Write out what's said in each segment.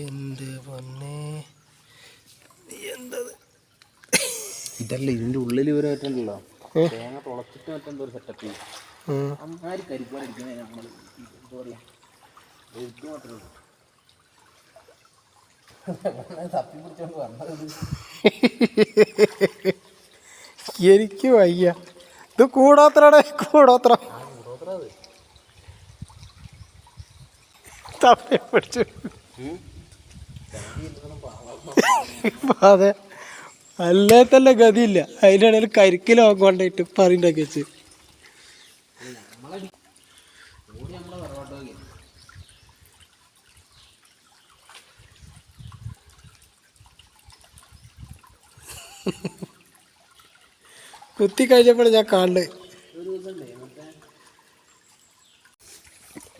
എന്റെ പൊന്നെ? എന്തത്? ഇതല്ല ഇതിന്റെ ഉള്ളിൽ ഇവർ പറ്റണ്ടല്ലോ തേങ്ങ തുളച്ചിട്ട് പറ്റുന്ന ഒരു സെറ്റപ്പ് അമ്മാരി നമ്മൾ എന്താ എഴുത്ത് മാത്രമേ ഉള്ളൂ. എനിക്ക് വയ്യ. ഇത് കൂടോത്രടേ കൂടോത്ര. തപ്പി പിടിച്ചു. അതെ. അല്ലേ തന്നെ ഗതിയില്ല. അതിന്റെ ഇടയിൽ കരിക്കിലോ കൊണ്ടിട്ട് പറയുണ്ടാക്കി വെച്ച്. കുത്തി കഴിഞ്ഞപ്പോൾ ഞാൻ മറ്റേ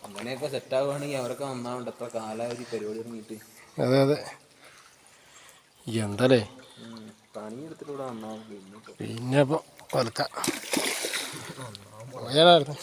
അങ്ങനെയൊക്കെ സെറ്റ് ആവുകയാണെങ്കിൽ അവരൊക്കെ നന്നാവുണ്ട് എത്ര കാലാവധി പരിപാടി ഇറങ്ങിയിട്ട് അതെ അതെ. എന്തല്ലേ പിന്നെ ഇപ്പൊ. പിന്നെ ഇപ്പോൾ കൊലക്ക പോയാലായിരുന്നു.